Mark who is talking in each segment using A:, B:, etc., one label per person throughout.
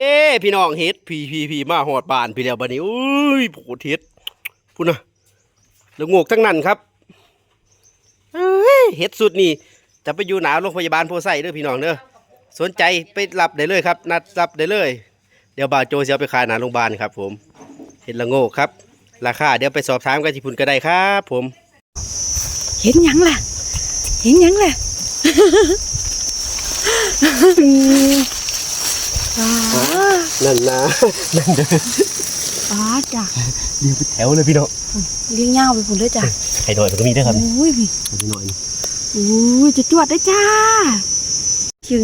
A: เอ้พี่น้องเฮ็ดพี่พี่พี่มาหอดบ้านพี่แล้วบัดนี้อุ้ยโผเฮ็ดพุ่นนะแล้วงกทั้งนั้นครับเอ้ยเฮ็ดสุดนี่จะไปอยู่หนาโรงพยาบาลโพไซเด้อพี่น้องเด้อสนใจไปรับได้เลยครับ นัดรับได้เลย เดี๋ยวบ่าวโจจะเอาไปขายหนาโรงพยาบาลครับ ผมเห็ดละโงกครับ ราคาเดี๋ยวไปสอบถามกันที่พุ่นก็ได้ครับ ผม
B: เห็นยังล่ะ เห็นยังล่ะ
A: นั่นนะนั่นเด้อ
B: อ๋อจ้ะ
A: เรียงเป็นแถวเลยพี่น้อง
B: เลี้ยงยาวไปพุ่นเลยจ้ะ
A: ไข่หน่อยมันก็มีด้วยครับ
B: อุ้ยพี่
A: ไข่หน่อยนี่
B: อุ้ยจะจวดได้จ้าชื่อ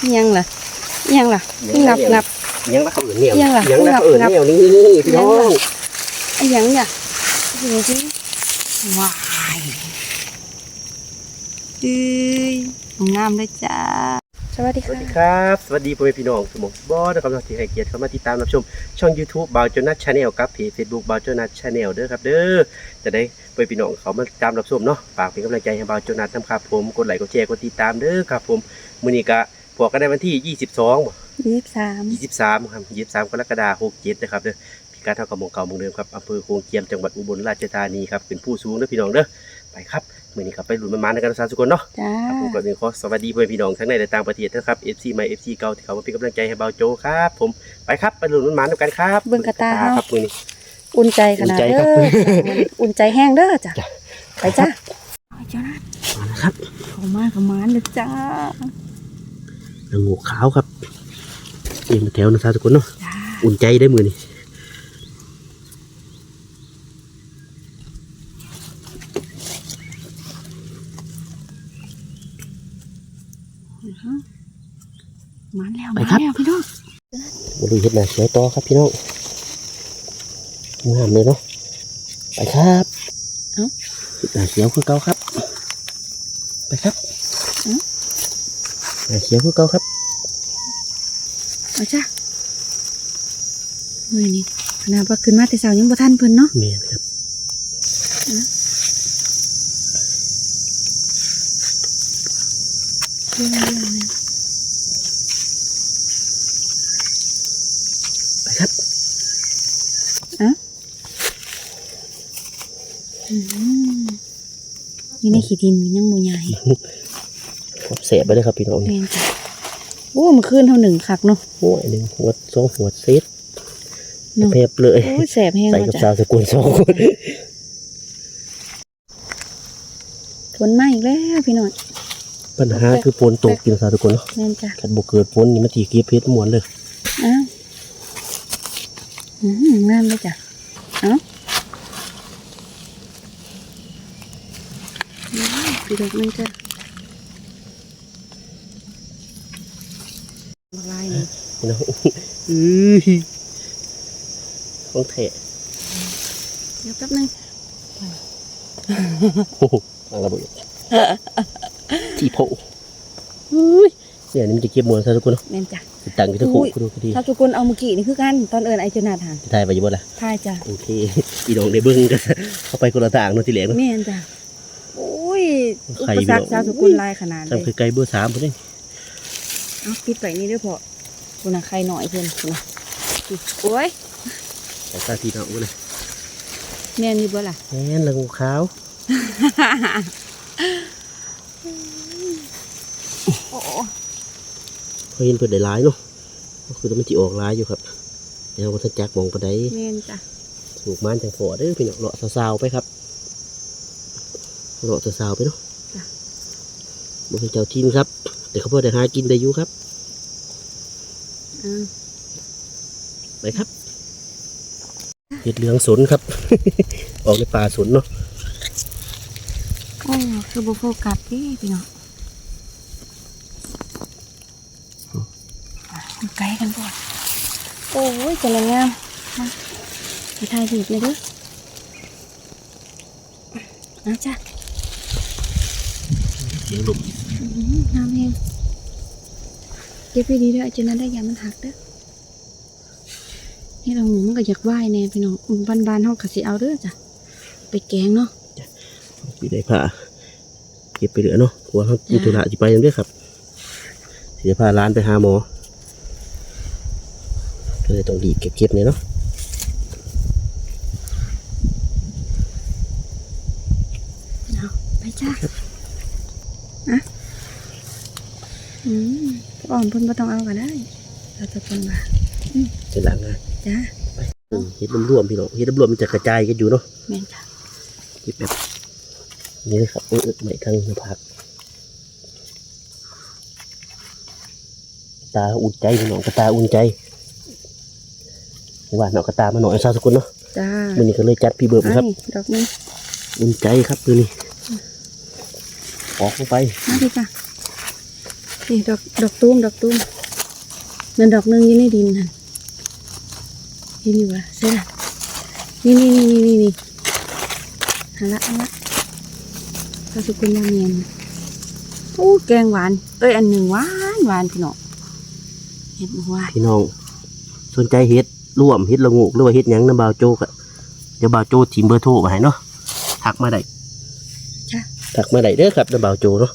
B: อิหยังล่ะอิหยังล่ะงับงับ
A: ยังละเขาอื่นเหนียว
B: ยังล่ะ
A: ยังละเขาอื่น
B: งับ
A: เหนียวนี่พี่น้อง
B: ยังล่ะไอ้หยังเนี่ยดูสิว้ายดื้อ งามเลยจ้า สวัสดี
A: สวัส
B: ค่ะ
A: ดีครับ สวัสดีพ่อแม่พี่น้องสมองบอสนะครับที่ให้เกียรติเข้ามาติดตามรับชม ช่อง YouTube บาวโจนัทชาแนลกับเพจ Facebook บาวโจนัทชาแนลเด้อครับเด้อจะได้พ่อแม่พี่น้องเขามาตามรับชมเนาะฝากเป็นกำลังใจให้บาวโจนัทนำครับผมกดไลค์กดแชร์กดติดตามเด้อครับผมมื้อนี้ก็พวกกันได้วันที่ 22บ่
B: ยี่สิบสาม
A: 23ครับ23กรกฎาคม67นะครับเด้อพิกัดเท่ากับหมองเก่าหมองเดิมครับอำเภอโขงเจียมจังหวัดอุบลราชธานีครับเป็นผู้สูงเด้อพี่น้องเด้อไปครับ มื้อนี้ครับไปหลุนมันมาในกันทุกคนเนาะ
B: จ้า
A: ครับผมก่อนอื่นขอสวัสดีเพื่อนพี่น้องทั้งในและต่างประเทศนะครับ FC ใหม่ FC เก่าที่เขามาเป็นกำลังใจให้เบาโจครับผมไปครับไปหลุนมันหมานกันครับ
B: เบิ่งกระตา
A: ค
B: เฮา
A: รับมือนี้
B: อุ่นใจขนาด
A: อุ่นใจ
B: เด้
A: ครับ
B: ออุ่นใจแห้งเด้อจ้ะ
A: จ้ะ
B: ไปจ้าเอาเจ้านะ
A: มาแล้วครับ
B: เขามาเขามาเลยจ้า
A: นางงูขาวครับเองมาแถวนะครับทุกคนเนาะ
B: จ้า
A: อุ่นใจได้มือนี่
B: มาแล้วมาแล้วพี่น้อง
A: มา ดูเห็ดหน้าเขียวต่อครับพี่น้องงามเลยเนาะไปครับเห็ดหน้าเขียวคือเก่าครับ ไปครับหน้าเขียวคือเก่าครับ
B: เอาจ้ามือนี้ขนาดว่าขึ้นมาแต่เช้ายังบ่ทันเพิ่นเนาะ
A: เมียนครับ
B: เรื่องเรื่องเลย
A: ไปครับ
B: อืมนี่ ในขี้ดินมันยังบ่ใหญ่
A: ผมเสพไปเลยครับพี่น้อง
B: แม่นจ้ะโอ้มันขึ้นเท่าหนึ่งคักเนาะ
A: หัวหนึ่งหัวสองหัวเซต
B: เนาะ
A: เพบเลย
B: โอ้ยแสบแห้ง
A: ใส่
B: เนาะ
A: กับ
B: จ้ะ
A: สาวสกุลสองคน
B: ฝนมาอีกแล้วพี่น้อง
A: ปัญหาคือฝนตกกินสาวสกุลเนาะ
B: แม่นจ้ะ
A: ขันบกเกิดฝนนี่มันทีเก็บเพชรม้วนเลย
B: อ้าวอืมงามเลยจ้ะเอ้าอืม พี่ดอกนึงจ้ะละลายเลย
A: พี่น้องอื้อของแท้
B: เดี๋ยวแป๊บนึง
A: โอ้โหทางระเบิดที่โผอุ้ยเนี่ยนี่มันจะเก็บม้วนสาวสกุลเนาะ
B: แม่นจ้ะ
A: ติดตังกันทุก
B: อุ้
A: คน
B: ย
A: ก็ดูก็ดี
B: ถ้าทุกคนเอาเมื่อกี้นี่คือกัน ตอนเอิญไอเจนาทาน
A: จะถ่ายไปอยู่บ่ล่ะ
B: ทายจ้ะ
A: โอเคอีดองในเบิ้งกันเข้าไปคนละทางเนาะทีเหลงเนาะ
B: แม่นจ้ะโอ้ยอุ
A: ใคร
B: ปสรรค
A: อยู่
B: ชาวสกุลลายขนาดเลย
A: ทำคือไกลเบอร์สามพุ่นนี่
B: เอาปิดไปนี่ด้วยพอคุณน่ะใครหน่อยเพื่อนคุณน่ะโอ้ย
A: ใส่ตาทีน้องเลย
B: แม่นอยู่บ่ล่ะ
A: แม่นละงูขาว
B: โอ้โห
A: พอเห็นเพิ่นได้หลายเนาะก็คือมันสิออกหลายอยู่ครับเดี๋ยวมันจะจักมองปานใด
B: แม่นจ้ะ
A: ถูกมันจังพอเด้อพี่น้องเลาะสาวๆไปครับ เลาะสาวๆไปเนาะบ่เป็นเจ้าทินครับแต่เขาพอได้หากินได้อยู่ครับ
B: อ้าว
A: ไปครับเห็ดเหลืองสนครับ ออกในป่าสนเนาะ
B: โอ้คือบ่โฟกัสเดิพี่น้องอะอยู่ไกลกันก่อนโอ้ยจะละงามมาไปถ่ายรูปเลยเด้ออะจ้ะ
A: เสียงลม
B: อื้อหืองเองเก็บไปดีด้อจนนั้นได้ยามันหักเด้อนี่เราหมูมันก็อยากว่ายแน่พี่น้องบ้านบ้านๆเฮาก็สิเอาเด้อจ้ะไปแกงเนาะ
A: ปีได้ผ่าเก็บไปเหลือเนาะเพราะว่าเขามีธุระจะไปยังเด้อครับเสียพาร้านไปหาหมอก็เลยต้องดีเก็บเก็บเนี่ยเนาะ
B: เอาไปจ้าอะอืม อ่อนเพิ่นบ่ต้องเอาก็ได้เราจะเป็นว่า
A: เสร็จแล้วไง
B: จ้า
A: อืมเฮ็ดรวมๆพี่น้องเฮ็ดรวมๆมันจะกระจายกันอยู่เนาะ
B: แม่นจ้า
A: เก็บแบบนี้เลยครับเออๆไม่ทางหน้าผากตาอุ่นใจพี่น้องกระตาอุ่นใจหวานเอากระตามาหน่อยซาสกุลเนาะ
B: จ้า
A: วันนี้ก็เลยจัดพี่เบิร์มครับ
B: ไอ้ดอกนึง
A: อุ่นใจครับตัวนี้ออกลงไป
B: มาดิจ้า นี่ดอกดอกตุ้มดอกตุ้มนั่นดอกหนึงอยู่ในดินนั่นนี่นี่วะใช่ละนี่นี่นี่นี่นี่นี่หาละหาละข้าวสุกุลยาเมียนโอ้แกงหวาน เอ้ยอันหนึ่งหวานหวานพี่น้องเห็ดหวาน
A: พี่น้องสนใจเฮ็ดร่วมเฮ็ดละงูกหรือว่าเฮ็ดหยังน้ำบาวโจกอะเดี๋ยวบาวโจทีมเบอร์โทรมาให้เนาะทักมาได้
B: จ้ะ
A: ทักมาได้เด้อครับน้ำบาวโจเนาะ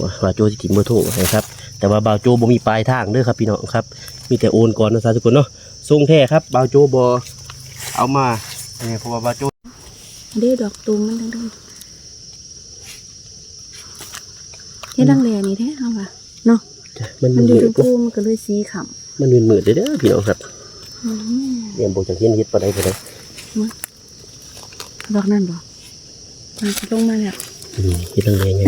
A: ว่าบาวโจที่ทีมเบอร์โทรมาให้ครับ แต่ว่าบาวโจบ่มีปลายทางเด้อครับพี่น้องครับ มีแต่โอนก่อนนะสาธุคนเนาะส่งแท้ครับบาวโจบอเอามาเนี่ยเพราะว่าบาวโจ
B: เด้ดอกตูมมันดังๆเฮ็ดดังแลนี่แท้เอาว่ะเนาะ
A: จ้ะมัน
B: มัน
A: มื
B: อยู่
A: ด
B: ตรง
A: ๆเนาะ
B: กูมันก็เลยสีขำ
A: มันมืดๆเด้อเด้อพี่น้องครับ
B: อืม
A: เนี่ยบ่จังเห็นเฮ็ดปานใดปานใด
B: ดอกนั่นบ่มันสิลงมาแล้ว
A: อืมเฮ็ดลังเลไง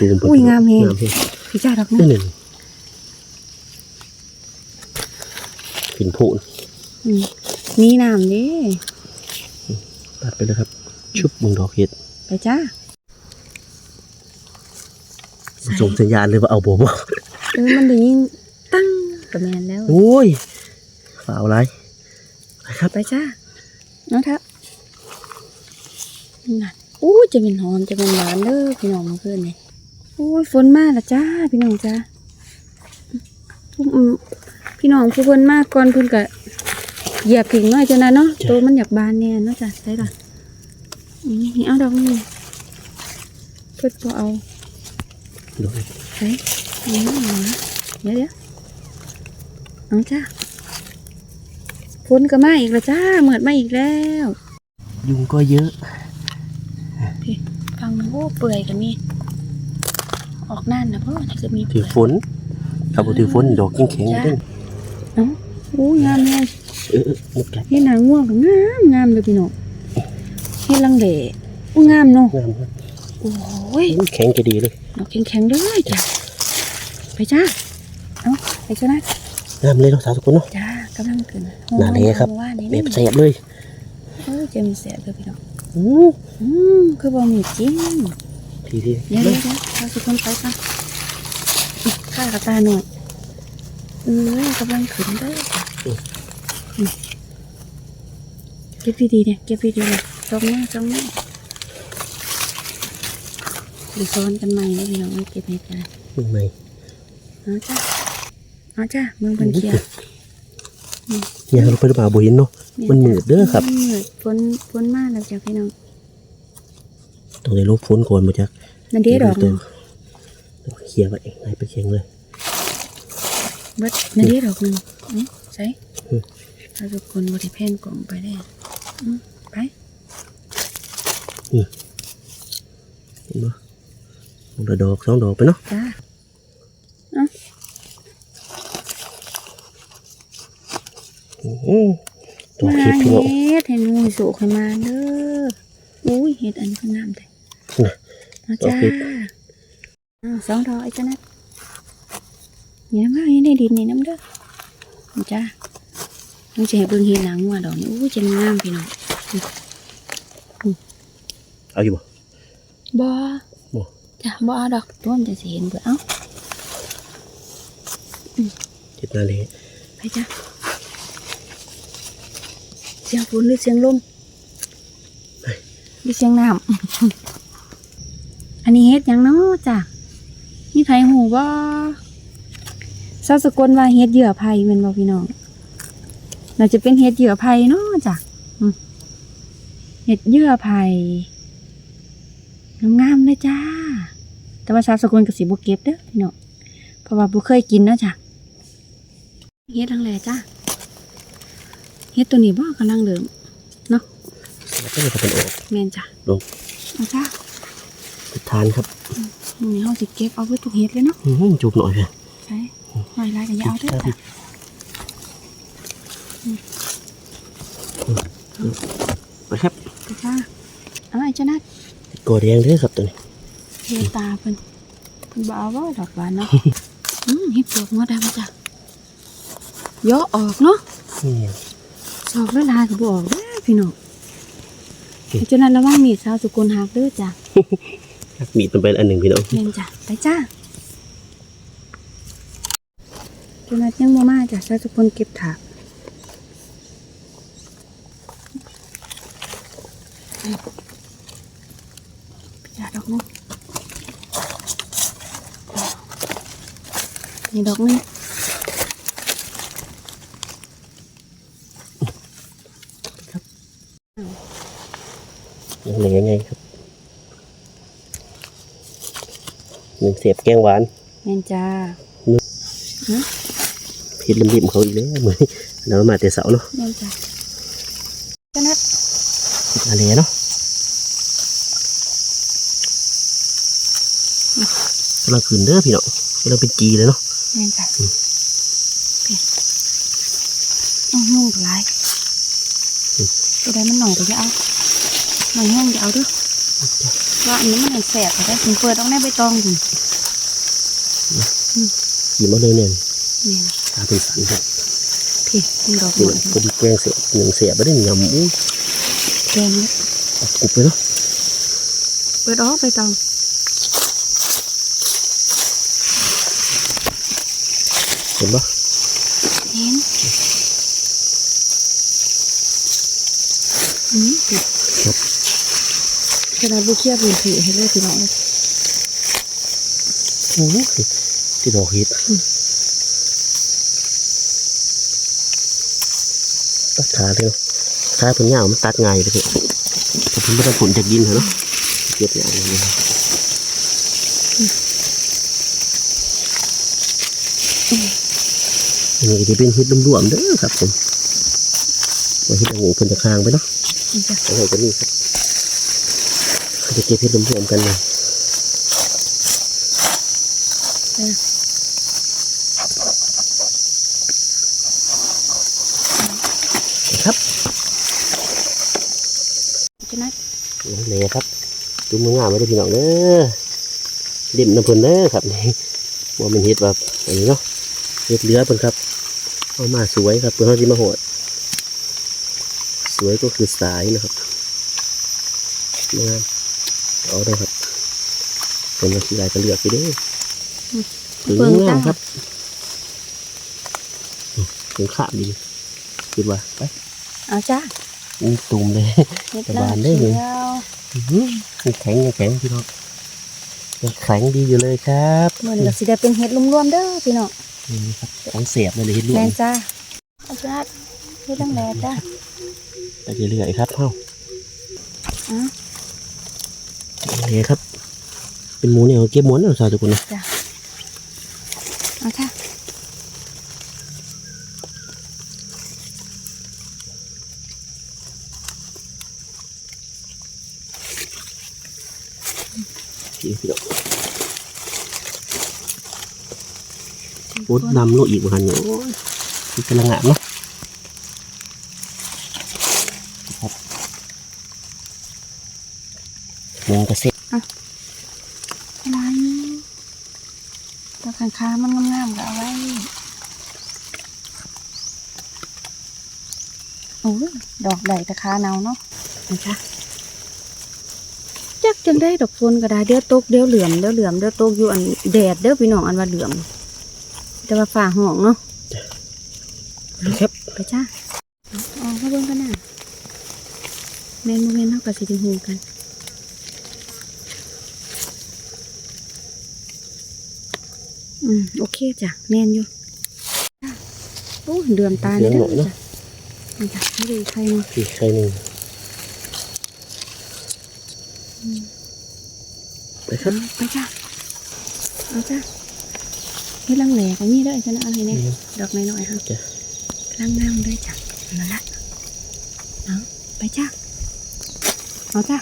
A: ตูมเพิ่น
B: อุ้ยงามแฮง
A: งามแฮง
B: พี่จ้าดอก
A: นี่
B: นั่น
A: หนึ่งหินโผล่
B: อืมมีน้ำเด้
A: ตัดไปเลยครับ ชุบมึงดอกเห็ด
B: ไปจ้า
A: ส่งสัญญาณเลยว่าเอาโบบ่
B: เออมันได้ยินตั้งก็แม่นแล้ว
A: โอ้ยฝ่าวไรไปครับ
B: ไปจ้าเนาะเถอะนั่นอู้จะเป็นหอมจะเป็นหวานเด้อพี่น้องเมื่อคืนนี่ โอ้ยฝนมาและจ้าพี่น้องจ้าอืมพี่น้องผู้คนมากก่อนเพิ่นก็เหยียบกิ่งน้อยจังนะเนาะตัวมันอยากบานแน่เนาะจ้ะได้ล่ะอืมนี่เอาดอกนี่เพิ่นบ่เอา
A: ดอกเห็ด
B: ไปอืมเดี๋ยวเดี๋ยวเอาจ้าฝนก็มาอีกแล้วจ้าเหมือดมาอีกแล้ว
A: ยุงก็เยอะ
B: พี่ฟังมันโอ้เปื่อยกันนี่ ออกนั่นนะพ่อนี่จะมี
A: ถื
B: เปื่
A: อ
B: อย
A: ฝนครับบ่ถือฝนดอกแข็งๆเด้ง
B: เอ้าโอ้งามเลย
A: เออเออมุดกัน
B: เฮ็ดหนังง่วงก็งามงามเลยพี่น้องเฮ็ดลังเลโอ้งามเนาะ
A: งามครับ
B: โอ้ย
A: แข็งจะดีเลย
B: ดอกแข็งๆเลยจ้ะไปจ้าเอ้าไปจ้านะ
A: งามเลยเนาะสาวทุกคนเนาะ
B: จ้ากำลังขึ้น
A: น่าเละครับ
B: ว่านี่
A: แบ
B: นี่
A: บแสบเลย
B: เอ้ยจะมีแสบเลยพี่น้อง
A: อือ
B: อืมคือบ่มีจริง
A: ทีที
B: เดียวเดี๋ยวเดี๋ยวเราสิคนไปกันข้ากระตาหน่อยเออกำลังขึ้นเด้อจ้ะเก็บดีๆเนี่ยเก็บดีๆเนี่ยจ้องแม่จ้องแม่ดีซ้อนกันใหม่นะพี่น้องเก็บให้กัน
A: มึงไหม่
B: เอาจ้าเอาจ้ามืองเพันเคีย
A: ยางลงไปหรือเปล่าบ่เห็นเนาะมันหมืดเด้อครับ
B: มันหมืดฝนฝนมากแล้วจ้ะพี่น้อง
A: ต้องได้ลบฝนก่อนบ่จัก
B: นั่นเด้ดอกหนึง
A: ต้องเคลียร์ไว้ไหนไปเคียงเลย
B: เบิดนั่นเด้ดอกหนึงนี่ใส่
A: อืม
B: ถ้าทุกคนบริเพนกล่องไปได้อืมไป
A: เห็นบ่คนละดอกสองดอกไปเนาะ
B: จ้า
A: อือดอก
B: มา
A: เห็ดพี่น้อง
B: เฮ็ดให้หนูสุกให้มาเด้ออุ้ยเฮ็ดอันคืองามแต่
A: น่ะ
B: มาจ้า
A: ดอกเห็ด
B: อ้าวสองดอกไอ้จ้านะนี่น้ำมาอยู่ในดินนี่น้ำเด้อมาจ้าต้องจะให้เบิ่งเฮ็ดหนังว่าดอกนี้อุ้ยจะงามพี่น้อง
A: เอาอยู่บ่
B: บ่
A: บ่
B: จ้ะบ่เอาดอกต้นจะสิเห็นเบิ่งเอ้า
A: เห็ดนาเลย
B: ไปจ้าเสียงฝนหรือเสียงลมหรือเสียงน้ำ อันนี้เฮ็ดหยังเนาะจ้ะมีไผหูบ่ซาสกลว่าเฮ็ดเหยื่อไผ่แม่นบ่พี่น้องน่าจะเป็นเฮ็ดเหยื่อไผ่เนาะจ้ะอืมเฮ็ดเหยื่อไผ่งามๆเลยจ้า แต่ว่าซาสกลก็สิบ่เก็บเด้อพี่น้องเพราะว่าบุเคยกินเนาะจ้ะเฮ็ดทั้งแหล่จ้ะเฮ็ดตัวนี้บ่กำลังเดิมเนาะ
A: แล้วก็จะเป็นโอก
B: แม่นจ้ะ
A: ลง
B: เอาจ้ะ
A: ไปทานครับ
B: นี่เฮาสิเก็บเอาไว้ทุกเฮ็ดเลยเนาะ
A: อื้อหือจุบหน่อยเลย
B: ใช่หน่อยลายก็อย่าเอาเด้อจ้ะ
A: ไปครับ
B: ไปจ้ะเอาไอ้เจ้านัด
A: กอแดงเด้อครับตัวนี้
B: เฮ็ดตาเพิ่นเพิ่นบ่เอาบ่ดอกหวานเนาะอืมเฮ็ดปลวกหัวดำจ้ะเยอะออกเนาะ
A: นี่
B: สอกแล้วลายก็บ่ออกเด้อพี่น้องไอ้เจ้านัดระวังมีดสาวสุกลหักเด้อจ้ะ
A: ครับ มีดมันเป็นอันหนึ่งพี่น้อง
B: แม่นจ้ะไปจ้าจนนัดยังบ่มาจ้ะซาทุกคนเก็บถาดจ้าดอกนึงนี่ดอกนึง
A: ยังไงยังไงครับ หนึ่งเสียบแกงหวาน
B: แม่นจ้า
A: เห็ดริมๆเขาอีกแล้วเหมือนเรามาแต่เสาเนาะ
B: แม่นจ้าจนนัด
A: เห็ดอะไรเนาะกำลังขึ้นเด้อพี่น้องกำลังเป็นจีเลยเนาะ
B: แม่นจ้าเพียต้องยุ่งหลายตัวใดมันหน่อยก็จะเอาหน่อยยุ่งจะเอาเด้วย ว่าอันนี้มันแสบแต่ถึงเปิดต้องได้ใบตองถึง
A: หยิบมาเลยเนี่ย
B: นี่นะ
A: ตาเป็นสันครับ
B: พี่มันดอกห
A: นี่
B: มด
A: พอดีแกงเสียบหนึ่งเสียบไม่ได้ยำอู้
B: แกงนี่
A: เอากรุบเลยเนาะ
B: เปิดออกใบตอง
A: เห็นปะ
B: เห็นอืมพี่
A: ครับ
B: ขนาดบุเคียบบุผีให้เลยพี่น้อง
A: โอ้ยที่ดอกเห็ดตัดขาเลยเนาะขาเป็นยาวมันตัดง่ายเลยพี่แต่ผมไม่ได้ผลจากดินเหรอเนาะเก็บอย่างนี้นะอันนี้ก็จะเป็นเห็ดรวมๆเด้อครับผมว่าเห็ดหูเพิ่นจะคางไปเนาะ
B: นี่จ้ะ
A: เอาไว้กันนี่ครับเขา จะเก็บเห็ดรวมๆกันเลย
B: เออ
A: ครับ
B: จะนัด
A: เลยครับจุ่มมืองามไว้ได้อพี่น้องเด้อดิ่มน้ำเพิ่นเด้อครับนี่ว่ามันเห็ดแบบอันนี้เนาะเห็ดเหลือเพิ่นครับเอามาสวยครับเพื่อเขาที่มาโหด สวยก็คือสายนะครับงาม เอาได้ครับเป็นมาสีลายก็เลือกไปเด้อถึง
B: เบิ่ง
A: งา
B: จ้าม
A: ครับถึงขาบดีคิดว่าไป
B: เอาจ้า
A: อุ้ยตุ่มเลย
B: เฮ็ด
A: ส
B: แล้ว
A: บายได้
B: เขี
A: เลย
B: ยว
A: อื้อหือยังแข็งยังแข็งพี่น้องยังแข็งดีอยู่เลยครับ
B: มันก็สิได้เป็นเฮ็ดรวมๆเด้อพี่น้อง
A: นี่ครับของเสียบเลยเลยเห็ดลว
B: แม่
A: ก
B: นจ้าเอาจ้าเฮ็ดตั้งแต่จ้า
A: ไปเรื่อยๆครับเฮ้า
B: อะ
A: นี่ครับ เป็นหมูเนี่ยเก็บหมูเนี่ยสาวทุกคนนะ
B: จ้าเอาจ้า
A: พี่พี่น้องโอ้นำโลกอีกวันเนี่ยโอ้ยมันกำลังงามเนาะครับหมูกระเซ็น
B: อะไร ตัวข้างๆมันงามๆก็เอาไว้โอ้ยดอกใดตะคาเนาเนาะนะคะจักจังได้ดอกฝนก็ได้เดี๋ยวตกเดี๋ยวเหลื่อมเดี๋ยวเหลื่อมเดี๋ยวตกอยู่อันแดดเดี๋ยวพี่น้องอันว่าเหลื่อมแต่ว่าฝ่าห้องเนาะ
A: ครับ
B: ไปจ้าเอาเข้าเบิ่งกันน่ะแม่นโมเมนเท่ากับสิไดิหูกัน อืมโอเคจ้ะแม่นอยู่จ้ะโอ้เดือมตา
A: เสียงห
B: เด้
A: น่อยเนาะ
B: นี่จ้ะไม่ได้ใครเนาะ
A: อีกใครหนึ่งไปครับ
B: ไปจ้ะเอาจ้ะเฮ็ดลังแหลกอันนี้เด้อฉันเอาให้แน่
A: อืม
B: ดอกน้อยๆฮะ
A: จ้ะ
B: ลังงามด้วยจ้ะนั่นละเอาไปจ้าเอาจ้า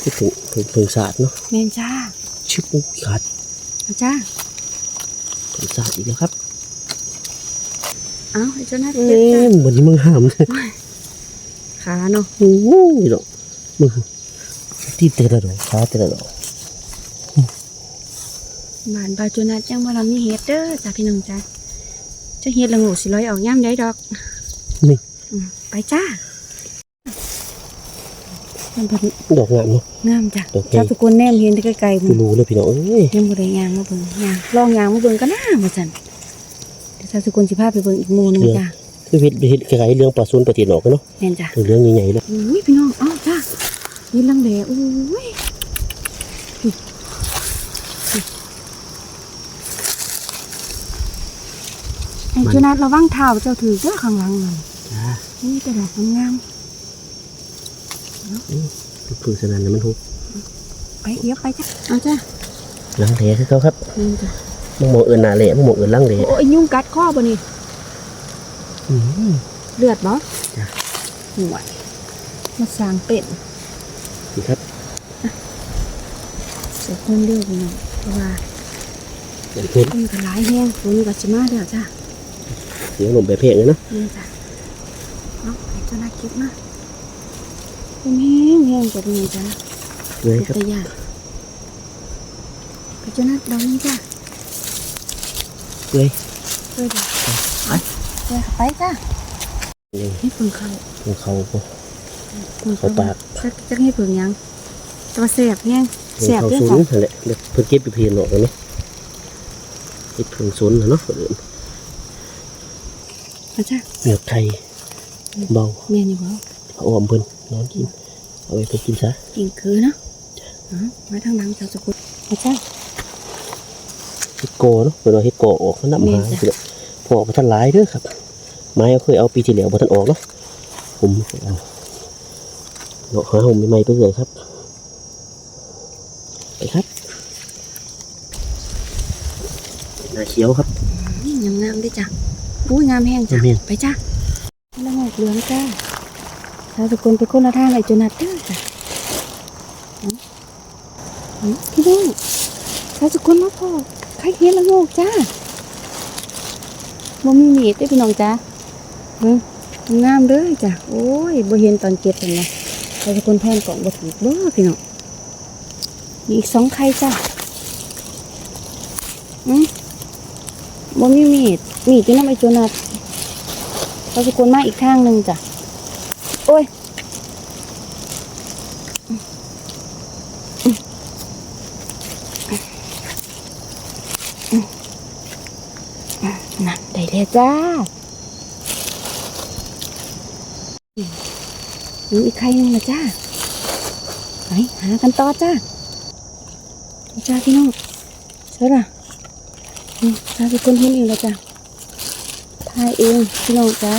A: คิดถึงถึงถึงศาสตร์เนาะ
B: แมนจ้า
A: ชิบอู้ขาด
B: เอาจ้า
A: ถึงศาสตร์อีกแล้วครับ
B: เอาไอ้เจ้าหน้า
A: เอ้
B: เก็บจ้าย
A: เหมือนมึงห้ามเลย
B: ขาเนาะ
A: โอ้ยดอกมึงที่เตะระดอกขาเตะระดอก
B: บ้านบาจูนัดยังบ่ลำมีเฮ็ดเด้อจ้าพี่น้องจ้าจะเฮ็ดละโงูสิร้อยออกย่ำได้ดอก
A: นี่
B: อืมไปจ้ามั นเป็น
A: ดอกงามเนาะ
B: งามจ้ะ
A: โอเค
B: เจ้าทุกคนแนมเห็นได้ไกลๆมั
A: กู
B: น
A: รู้เลยพี่น้องเอ้ย
B: ยังบ่ได้ยางมาเบิ่งยางลองยางมาเบิ่งก็น่ามาสั่นเดี๋ยวเจ้าทุกคนสิพาไปเบิ่งอีกหมู่หนึงจ้ะ
A: คือเฮ็ดเฮ็ดคล้ายๆเรื่องปลาซุนปลาตีนออกกันเนาะ
B: แม่นจ้ะ
A: ถึงเรื่องใหญ่ๆแล้ว
B: อุ้ยพี่น้องอ้าวจ้านี่ลังแดอุ้ยไอ้เจ้านัดระวังเท้าเจ้าถือเจ้าข้างหลังนั่น
A: จ้า
B: นี่แต่ดอกงาม
A: คือสนั่นนะมันทุก
B: ไปเอียไปจ้ะเอาจ้ะ
A: หลังแหล่คือเขาครับมึงมองเอินหนาแหล่มึงมองเอินหลังแหล่
B: โอ้ยยุ่งกัดข้อบ่นี่เลือดบ่
A: จ้ะ
B: ห่วยมาสางเป็ด
A: นี่ครับ
B: เสียคนเลือดพี่น้องเพราะว่า
A: เห็น
B: ก็หลายแห้งฝนก็สิมาแล้วจ้ะ
A: เสียงลมไปเพลงเลยนะ
B: นี่จ้ะเอาไอ้เจ้านัดมาเป็น แห้งแห้งกว่านี้จ้ะ
A: เลย
B: เป็น
A: ครับ
B: ตะยานไอ้เจ้านัดดอกนี้จ้ะ
A: เลย
B: เอ้ยจ้ะไปไปไปจ้ะ
A: นี่
B: ให้เพิ่งเข้า
A: ของเขาก็
B: เพิ่ง
A: เขาปาก
B: จักจักให้เพิ่งยังตัวแสบแห้งแสบ
A: เขา
B: เด้อ
A: ซุน
B: ค่ะ
A: นั่นแหละเดี๋ยพิ่นเก็บไปเพลงออกกันเนาะเก็บพิ่งซุนน่ะเนาะเอิ้น
B: มาจ้ะ
A: เหนือกไข่เบา
B: แม่นี่บ่
A: เอาออมเพิ่นนอนกิน เอาไปเพิ่นกินซะ
B: กินคือเนาะอ๋อมาทางหลังเจ้าสกุลมาจ้ะ
A: เฮ็ดโกเนาะเพิ่นว่าเฮ็ดโกออกมันนำ
B: แม่
A: หาน
B: จ้ะ
A: สิเนาะพอออกบ่ทันหลายเด้อครับ ไม้เอาเคยเอาปีที่แล้วบ่ทันออกเนาะผมเอาเนาะหาผมใหม่ๆไปเลยครับ ไปครับหน้าเขียวครับ
B: อืมงามๆเด้อจ้ะอุ้ยงามแห้งจ้ะ
A: งามแห้ง
B: ไปจ้ะแล้วงอกเหลืองจ้ะ เจ้าสกุลไปคนละทางไอจ้านัดเด้อจ้ะอ๋ออ๋อพี่น้องเจ้าสกุลมาพอใครเห็นละโงกจ้าบ่มีมีดเด้พี่น้องจ้ะอืมงามเด้อจ้ะโอ้ยบ่เห็นตอนเก็บเป็นไงเจ้าสกุลแพนกล่องบ่ถูกเด้อพี่น้องมีอีกสองไข่จ้ะอืมบ่มีมีดมีดที่น้ำไอโจนัดเราจะกวนมาอีกข้างหนึ่งจ้ะ โอ้ย นั่นได้แล้วจ้ามีอีกใครหนึ่งนะจ้าไปหากันต่อจ้าจ้าพี่น้องใช่ล่ะจ้าทุกคนเห็นเองแล้วจ้ะถ่ายเองพี่น้องจ้ะ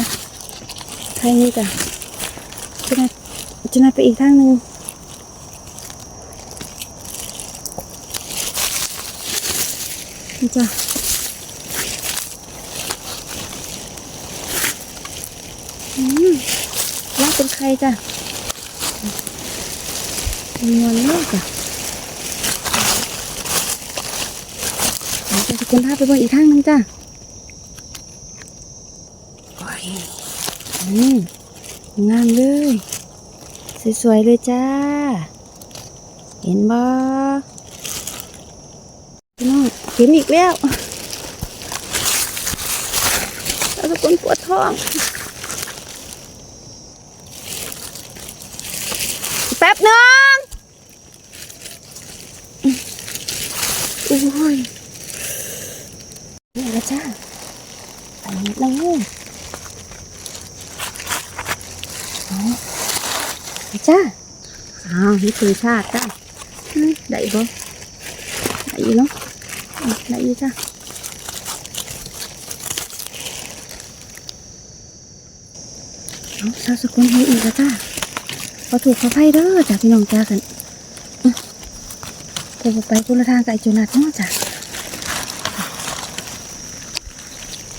B: ถ่ายนี่จ้ะจะนัดจะนัดไปอีกทางหนึ่ง นี่จ้ะอืมย่าเป็นใครจ้ะนวลเลยจ้ะเดี๋ยวจะคุณพาไปเบิ่งอีกทางหนึงจ้ะโอ้ยอืมงามเลย สวยๆเลยจ้า เห็นบ่พี่น้อง เห็นอีกแล้วแล้วทุกคนปวดท้อง แป๊บหนึงโอ้ยนี่ละจ้าอันนี้ละงูเอาไปจ้าอ้าวนี่คือชาติจ้าอืมได้บ่ได้อยู่เนาะอืม ได้อยู่จ้าเอาชาวสกุลให้อีกและจ้าขอถูกขอไพ่เด้อจ้าพี่น้องจ้ากันอืมเดี๋ยวไปกุละทางกับไอ้โจนัสเนาะจ้า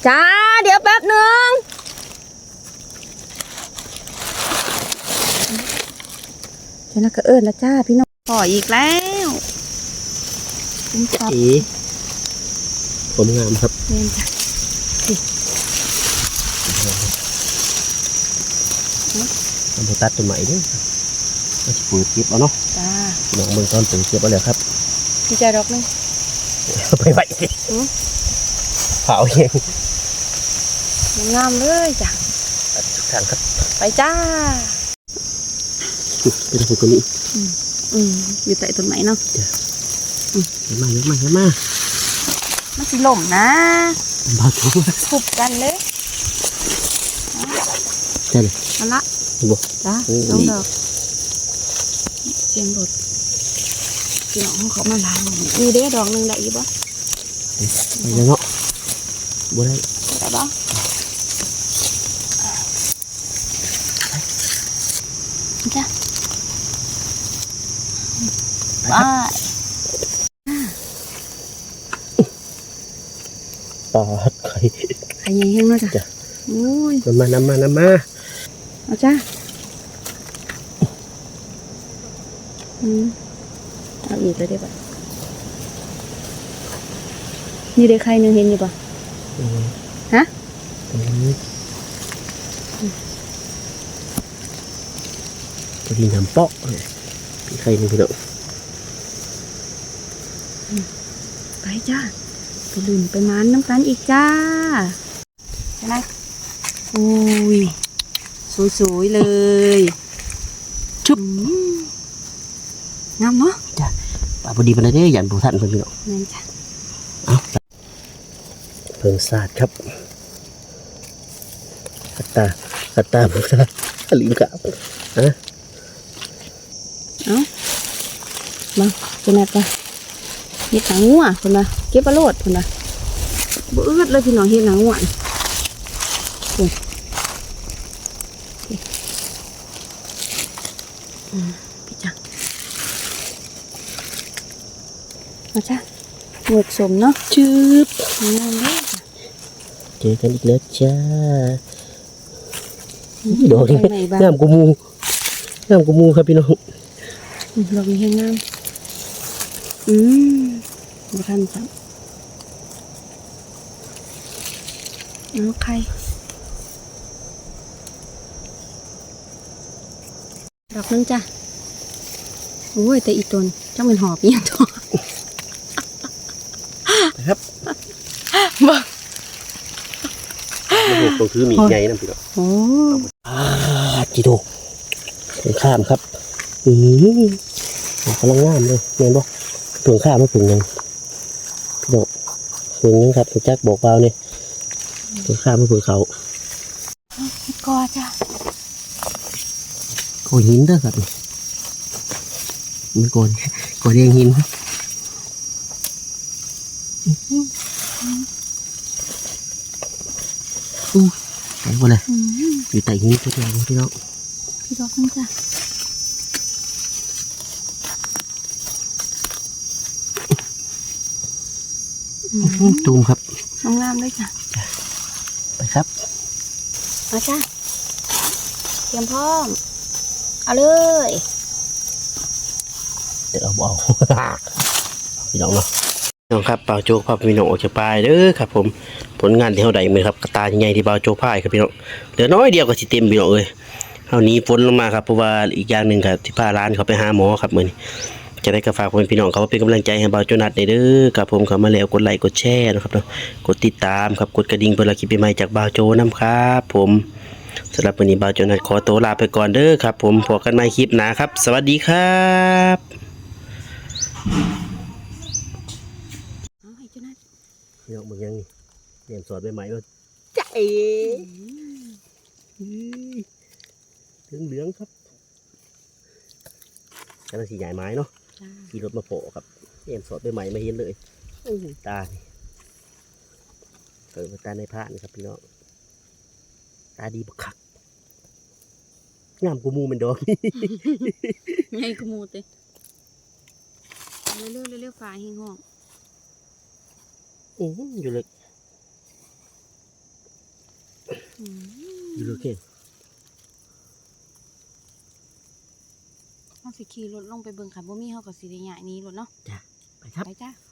B: จ้าเดี๋ยวแป๊บหนึ่งเดี๋ยวนะก็เอิญล้วจ้าพี่น้องพออีกแล้วคุ้มทรัพย์
A: เอ๋ ผมงามครับ
B: เล่นจ้ะ
A: ทำตัดต้นใหม่ด้วยก็จะปลูกเก็บเอาเนาะ
B: จ้า
A: ลองเมืองต้นปลูกเก็บเอาเลยครับ
B: พี่ใจดอกหนึง
A: ไปไหวสิ
B: หือ
A: เผาเอง
B: งามเลยจ้ะ
A: ตัดทุกทางครับ
B: ไปจ้า
A: เป็นคนคนนี้
B: อืมอยู่ใต้ต้นไม้เนาะ
A: เยอะมากเยอะมากเยอะมาก
B: มันสิหล่มนะ
A: บาจู
B: ทุบกันเลย
A: ใช่เลย
B: เอันละ
A: บอก
B: จ้า
A: โอ้ย
B: น้องดอกเสียงรถพี่น้องเขามาล้างมีเด้อดอกหนึงได้อีกบ่
A: ไปเลยเนาะบัวได้
B: ได้บ่จ้าไป
A: ปอดไข่
B: ใครยังแห้งเนาะจ้ะ
A: จ้ะ
B: อุ้ย
A: น้ำมาน้ำมาน้ำมา
B: เอาจ้าอืมเอาอีกเลยได้ปะนี่ได้ใครหนึ่งเห็นอยู่ปะฮะ
A: จะดีน้ำเปาะเลยพี่ใครนี่พี่น้อง
B: ไปจ้า ไปลุ่นไปมันน้ำกันอีกจ้าใช่ไหมอุ้ยสวยๆเลย ชุบงามเนาะ
A: ป่าพอดีมันได้ยันผู้ท่านเพิ่นพี่น้อง
B: นั่นจ้ะ
A: เอาเพิ่งศาสตร์ครับกัตตากัตตาผู้ท่านลิงกับฮะ
B: มาจะแม่ปะ เห็ดหนังงัวคนนะเก็บปลาโลดคนนะบ่อืดเลยพี่น้องเห็ดหนังงัวนี่โอ้ยอืมพี่จังมาจ้ะหมวกสมเนาะ
A: ชืบ
B: งามเลยจ้ะ
A: เจอกันอีกแล้วจ้าดอกนี้
B: ไปไหนบ้าง
A: งามกูมูงามกูมูครับพี่น้อง
B: อืมดอกนี้ให้งามอืม บ่ทันจ้ะเอาใครดอกนึงจ้ะโอ้ย แต่อีตนจ้าเป็นหอบอีหยังตัว
A: ครับ
B: บ่
A: โอ้โหต้องถือมีดใหญ่นะพี่น้อง
B: โอ้
A: อ่าจิโดเพิ่งข้ามครับ อืมกำลังงามเลยเห็นบ่เพิ่งข้ามมาเพิ่งหยัง พี่น้องเพิ่งหยังครับแจ็คบอกเปล่าเนี่ยเพิ่งข้ามมาเพิ่งเขา
B: พี่กอจ้ะ
A: โกหินเด้อครับนี่มันโกนโกนเรียงหินอู้ไปหมดเลย
B: อืม
A: อยู่ใต้หินตัวเดียวพี่น้อง
B: พี่ดอกนึงจ้ะ
A: ตูมครับ
B: งามๆเลยจ้ะ
A: ไปครับ
B: มาจ้ะเตรียมพร้อม เอาเลย
A: เดี๋ยวเอาเอาพี่น้องเนาะพี่น้องครับเปล่าโจกพาพี่น้องออกจากป่าเด้อครับ ผมผลงานที่เฮาได้มือครับกระตาใหญ่ที่เปล่าโจกพายครับพี่น้องเหลือน้อยเดียวก็สิเต็มพี่น้องเอ้ยเฮานี้ฝนลงมาครับเพราะว่าอีกอย่างหนึ่งครับที่พาร้านเขาไปหาหมอครับมื้อนี้ จะได้ก็ฝากพ่อแม่พี่น้องเขาเป็นกำลังใจให้เบาโจนัดได้เด้อครับผมเข้ามาแล้วกดไลค์กดแชร์นะครับเนาะกดติดตามครับกดกระดิ่งเพื่อรับคลิปใหม่ๆจากเบาโจนํครับผมสำหรับวันนี้เบาโจนัดขอตัวลาไปก่อนเด้อครับ ผมพบกันใหม่คลิปหน้าครับ สวัสดีครับ
B: เอาให้จุนัด
A: พี่น้องมึงยังนี่เรียนสอนใหม่ๆว่าใจเหลืองเหลืองๆครับกำลังสีใหญ่ไม้เนาะ
B: จ้า
A: ขี่รถมาโปะครับเรียนสอนใหม่ๆมาเห็นเลยโอ้ยตานี่เกิดมาตาในพระนี่ครับพี่น้องตาดีบักคักงามกูมูมันดอกนี่
B: ไงขโมยเตเร็วๆเร็วๆฝ่าหิงห้อง
A: อื้ออยู่เลย
B: อืม
A: อยู่เลยเก่ง
B: เฮาสิขี่รถลงไปเบิ่งค่ะบ่มีเฮาก็สิได้ย้ายหนี้รถเนาะ
A: จ้ะไปครับ
B: ไปจ้า
A: ไ